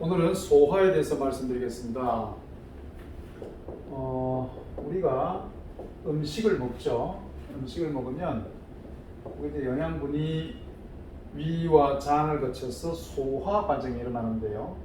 오늘은 소화에 대해서 말씀드리겠습니다. 어, 우리가 음식을 먹죠. 음식을 먹으면 우리 영양분이 위와 장을 거쳐서 소화 과정이 일어나는데요.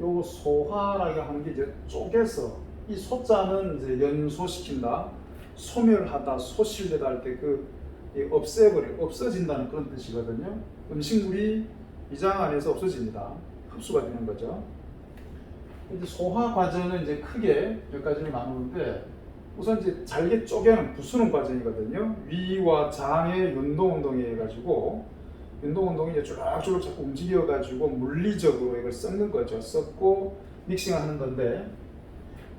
요 소화라고 하는 게 이제 쪼개서 이 소자는 이제 연소시킨다, 소멸하다, 소실되다 할 때 그 없애버려, 없어진다는 그런 뜻이거든요. 음식물이 위장 안에서 없어집니다. 흡수가 되는 거죠. 이제 소화 과정은 이제 크게 몇 가지로 나누는데 우선 이제 잘게 쪼개는 부수는 과정이거든요. 위와 장의 연동 운동에 해가지고 연동 운동이 이제 쭈락쭈락 자꾸 움직여 가지고 물리적으로 이걸 섞는 거죠. 섞고 믹싱을 하는 건데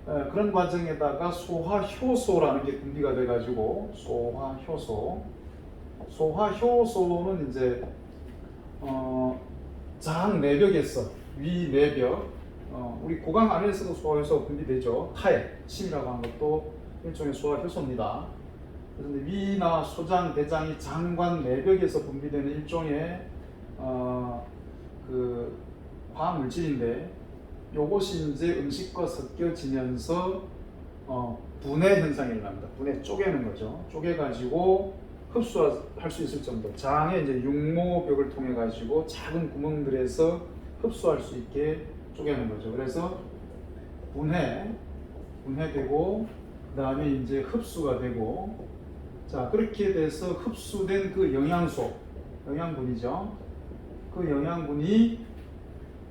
어, 그런 과정에다가 소화 효소라는 게 분비가 돼 가지고 소화 효소 소화 효소는 이제 어, 장 내벽에서 위 내벽 어, 우리 고강 안에서도 소화효소 분비되죠. 타액, 침이라고 하는 것도 일종의 소화효소입니다. 이제 위나 소장, 대장이 장관 내벽에서 분비되는 일종의 어, 그 화학 물질인데 요것이 이제 음식과 섞여지면서 어, 분해 현상이 일어납니다. 분해 쪼개는 거죠. 쪼개가지고 흡수할 수 있을 정도. 장의 이제 육모벽을 통해 가지고 작은 구멍들에서 흡수할 수 있게 쪼개는 거죠. 그래서 분해, 분해되고 그 다음에 이제 흡수가 되고 자 그렇게 돼서 흡수된 그 영양소, 영양분이죠. 그 영양분이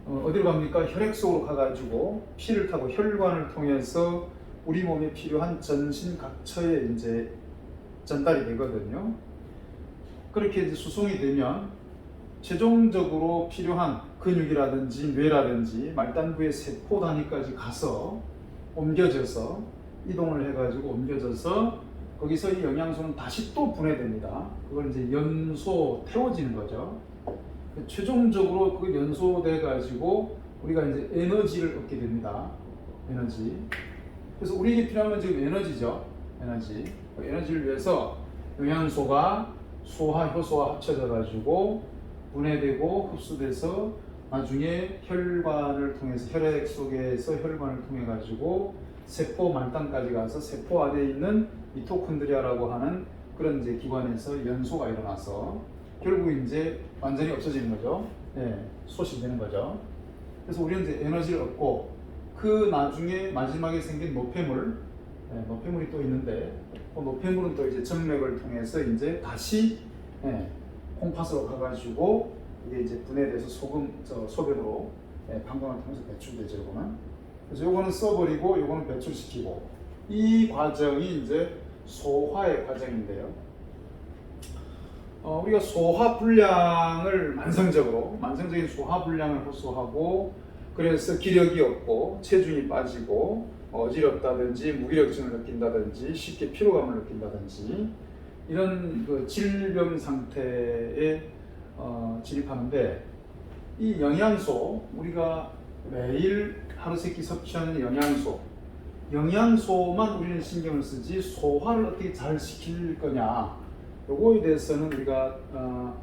어, 어디로 갑니까? 혈액 속으로 가가지고 피를 타고 혈관을 통해서 우리 몸에 필요한 전신 각처에 이제 전달이 되거든요. 그렇게 이제 수송이 되면 최종적으로 필요한 근육이라든지 뇌라든지 말단부의 세포 단위까지 가서 옮겨져서 이동을 해가지고 옮겨져서 거기서 이 영양소는 다시 또 분해됩니다. 그걸 이제 연소 태워지는 거죠. 최종적으로 그 연소돼 가지고 우리가 이제 에너지를 얻게 됩니다. 에너지. 그래서 우리에게 필요한 건 지금 에너지죠. 에너지. 그 에너지를 위해서 영양소가 소화 효소와 합쳐져 가지고 분해되고 흡수돼서 나중에 혈관을 통해서 혈액 속에서 혈관을 통해 가지고 세포 말단까지 가서 세포 안에 있는 미토콘드리아라고 하는 그런 이제 기관에서 연소가 일어나서 결국 이제 완전히 없어지는 거죠. 예, 소실되는 거죠. 그래서 우리는 이제 에너지를 얻고 그 나중에 마지막에 생긴 노폐물, 예, 노폐물이 또 있는데 그 노폐물은 또 이제 정맥을 통해서 이제 다시 예, 콩팥으로 가가지고 이게 이제 분해돼서 소금, 저 소변으로 예, 방광을 통해서 배출되죠. 이거는. 그래서 요거는 써버리고 요거는 배출시키고 이 과정이 이제 소화의 과정인데요. 어, 우리가 소화 불량을 만성적으로 만성적인 소화 불량을 호소하고 그래서 기력이 없고 체중이 빠지고 어지럽다든지 무기력증을 느낀다든지 쉽게 피로감을 느낀다든지 이런 그 질병 상태에 어, 진입하는데 이 영양소 우리가 매일 하루 세끼 섭취하는 영양소 영양소만 우리는 신경을 쓰지 소화를 어떻게 잘 시킬 거냐 요거에 대해서는 우리가 어,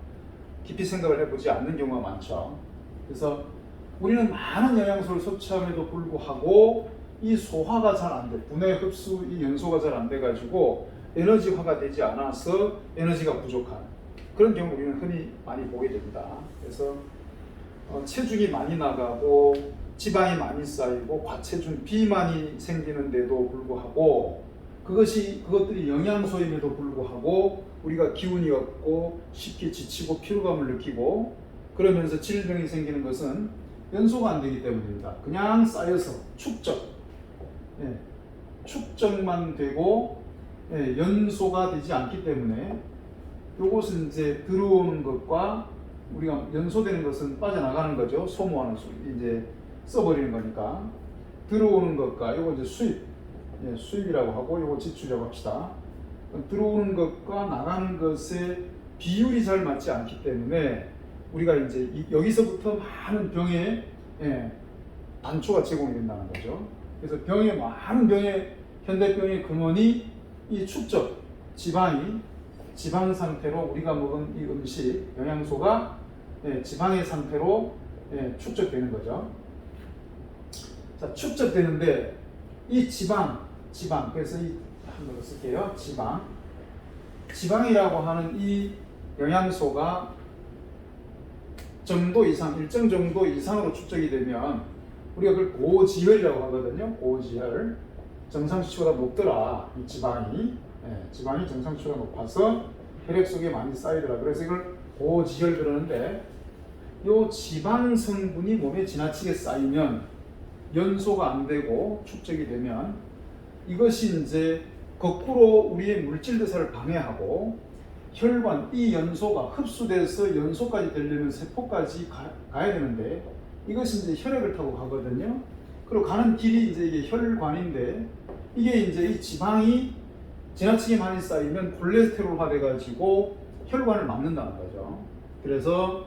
깊이 생각을 해보지 않는 경우가 많죠. 그래서 우리는 많은 영양소를 섭취함에도 불구하고 이 소화가 잘 안 돼, 분해 흡수 이 연소가 잘 안 돼 가지고 에너지화가 되지 않아서 에너지가 부족한 그런 경우 우리는 흔히 많이 보게 됩니다. 그래서 어, 체중이 많이 나가고 지방이 많이 쌓이고 과체중 비만이 생기는데도 불구하고 그것이 그것들이 영양소임에도 불구하고 우리가 기운이 없고 쉽게 지치고 피로감을 느끼고 그러면서 질병이 생기는 것은 연소가 안 되기 때문입니다. 그냥 쌓여서 축적, 예, 축적만 되고 예, 연소가 되지 않기 때문에 이것은 이제 들어오는 것과 우리가 연소되는 것은 빠져나가는 거죠. 소모하는 수, 이제 써버리는 거니까 들어오는 것과 이거 이제 수입, 예, 수입이라고 하고 이거 지출이라고 합시다. 들어오는 것과 나가는 것의 비율이 잘 맞지 않기 때문에 우리가 이제 이- 여기서부터 많은 병의 예, 단초가 제공이 된다는 거죠. 그래서 병의 많은 병의 현대병의 근원이 이 축적 지방이 지방 상태로 우리가 먹은 이 음식 영양소가 예, 지방의 상태로 예, 축적되는 거죠. 자, 축적되는데 이 지방, 지방. 그래서 이 한번 쓸게요. 지방. 지방이라고 하는 이 영양소가 정도 이상, 일정 정도 이상으로 축적이 되면 우리가 그걸 고지혈이라고 하거든요. 고지혈. 정상 수치보다 높더라. 이 지방이. 예, 지방이 정상 수치보다 높아서 혈액 속에 많이 쌓이더라. 그래서 이걸 고지혈 그러는데 요 지방 성분이 몸에 지나치게 쌓이면 연소가 안 되고 축적이 되면 이것이 이제 거꾸로 우리의 물질 대사를 방해하고 혈관 이 연소가 흡수돼서 연소까지 되려면 세포까지 가, 가야 되는데 이것이 이제 혈액을 타고 가거든요. 그리고 가는 길이 이제 이게 혈관인데 이게 이제 이 지방이 지나치게 많이 쌓이면 콜레스테롤화 돼가지고 혈관을 막는다는 거죠. 그래서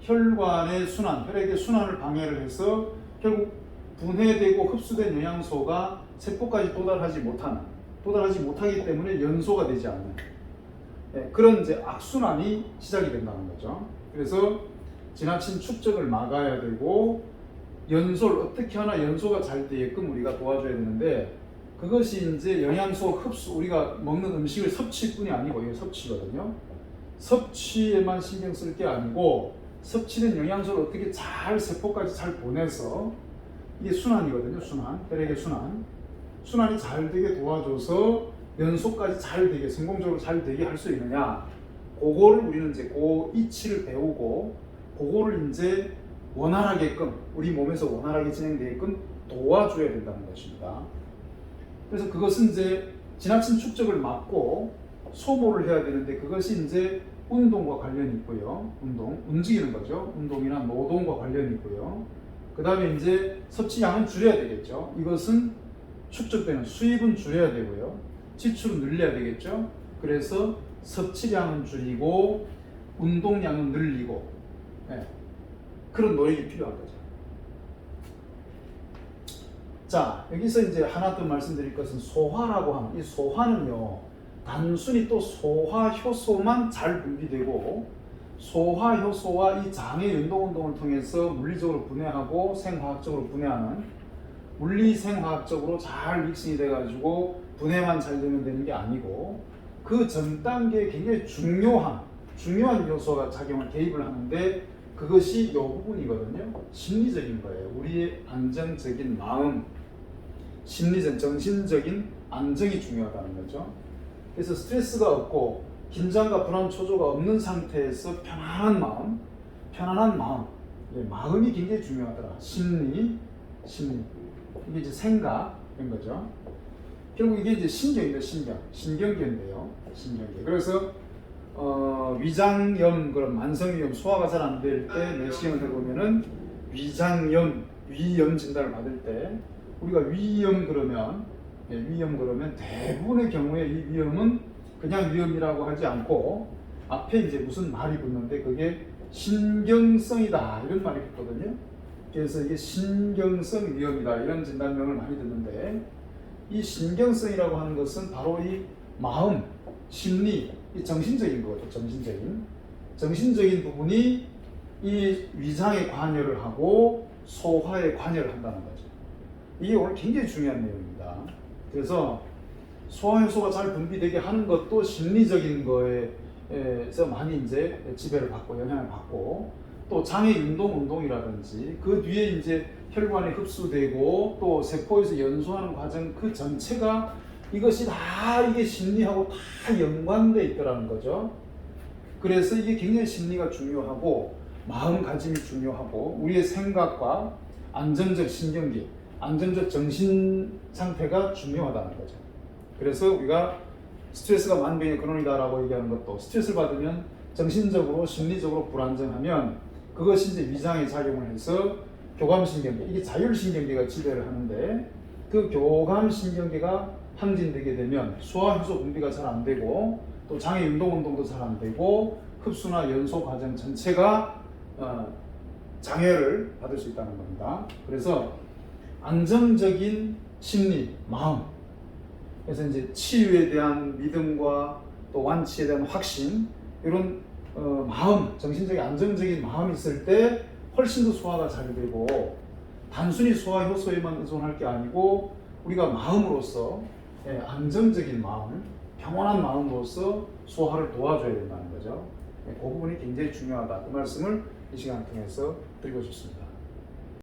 혈관의 순환, 혈액의 순환을 방해를 해서 결국 분해되고 흡수된 영양소가 세포까지 도달하지 못하는, 도달하지 못하기 때문에 연소가 되지 않는 예, 그런 이제 악순환이 시작이 된다는 거죠. 그래서 지나친 축적을 막아야 되고 연소를 어떻게 하나 연소가 잘 되게끔 우리가 도와줘야 되는데 그것이 이제 영양소 흡수 우리가 먹는 음식을 섭취뿐이 아니고 이게 섭취거든요. 섭취에만 신경 쓸 게 아니고 섭취된 영양소를 어떻게 잘 세포까지 잘 보내서 이게 순환이거든요. 순환 혈액의 순환 순환이 잘 되게 도와줘서 연소까지 잘 되게 성공적으로 잘 되게 할 수 있느냐 그거를 우리는 이제 그 이치를 배우고 그거를 이제 원활하게끔 우리 몸에서 원활하게 진행되게끔 도와줘야 된다는 것입니다. 그래서 그것은 이제 지나친 축적을 막고 소모를 해야 되는데 그것이 이제 운동과 관련이 있고요. 운동, 움직이는 거죠. 운동이나 노동과 관련이 있고요. 그 다음에 이제 섭취량은 줄여야 되겠죠. 이것은 축적되는 수입은 줄여야 되고요. 지출은 늘려야 되겠죠. 그래서 섭취량은 줄이고 운동량은 늘리고 네. 그런 노력이 필요한 거죠. 자 여기서 이제 하나 더 말씀드릴 것은 소화라고 하는 이 소화는요 단순히 또 소화 효소만 잘 분비되고 소화 효소와 이 장의運動 운동을 통해서 물리적으로 분해하고 생화학적으로 분해하는 물리 생화학적으로 잘 믹싱이 돼 가지고 분해만 잘 되면 되는 게 아니고 그 전 단계에 굉장히 중요한 중요한 요소가 작용을 개입을 하는데 그것이 이 부분이거든요. 심리적인 거예요. 우리의 안정적인 마음, 심리적, 정신적인 안정이 중요하다는 거죠. 그래서 스트레스가 없고 긴장과 불안, 초조가 없는 상태에서 편안한 마음, 편안한 마음, 예, 마음이 굉장히 중요하더라. 심리, 심리. 이게 이제 생각인 거죠. 결국 이게 이제 신경이죠, 신경. 신경계인데요. 신경계. 그래서 어, 위장염, 그런 만성위염, 소화가 잘 안 될 때 내시경을 해보면은 위장염, 위염 진단을 받을 때 우리가 위염 그러면 예, 위염 그러면 대부분의 경우에 이 위염은 그냥 위염이라고 하지 않고 앞에 이제 무슨 말이 붙는데 그게 신경성이다 이런 말이 붙거든요. 그래서 이게 신경성 위염이다 이런 진단명을 많이 듣는데 이 신경성이라고 하는 것은 바로 이 마음, 심리, 이 정신적인 거죠. 정신적인 정신적인 부분이 이 위장에 관여를 하고 소화에 관여를 한다는 거죠. 이게 오늘 굉장히 중요한 내용입니다. 그래서 소화효소가 잘 분비되게 하는 것도 심리적인 거에서 많이 이제 지배를 받고 영향을 받고 또 장의 운동 운동이라든지 그 뒤에 이제 혈관에 흡수되고 또 세포에서 연소하는 과정 그 전체가 이것이 다 이게 심리하고 다 연관돼 있더라는 거죠. 그래서 이게 굉장히 심리가 중요하고 마음가짐이 중요하고 우리의 생각과 안정적 신경계, 안정적 정신 상태가 중요하다는 거죠. 그래서 우리가 스트레스가 만병의 근원이다라고 얘기하는 것도 스트레스를 받으면 정신적으로 심리적으로 불안정하면 그것이 이제 위장에 작용을 해서 교감신경계 이게 자율신경계가 지배를 하는데 그 교감신경계가 항진되게 되면 소화 효소 분비가 잘 안 되고 또 장의 운동 운동도 잘 안 되고 흡수나 연소 과정 전체가 어, 장애를 받을 수 있다는 겁니다. 그래서 안정적인 심리, 마음. 그래서 이제 치유에 대한 믿음과 또 완치에 대한 확신 이런 어, 마음, 정신적인 안정적인 마음이 있을 때 훨씬 더 소화가 잘 되고 단순히 소화 효소에만 의존할 게 아니고 우리가 마음으로서 예, 안정적인 마음, 평온한 마음으로서 소화를 도와줘야 된다는 거죠. 예, 그 부분이 굉장히 중요하다. 그 말씀을 이 시간 통해서 드리고 싶습니다.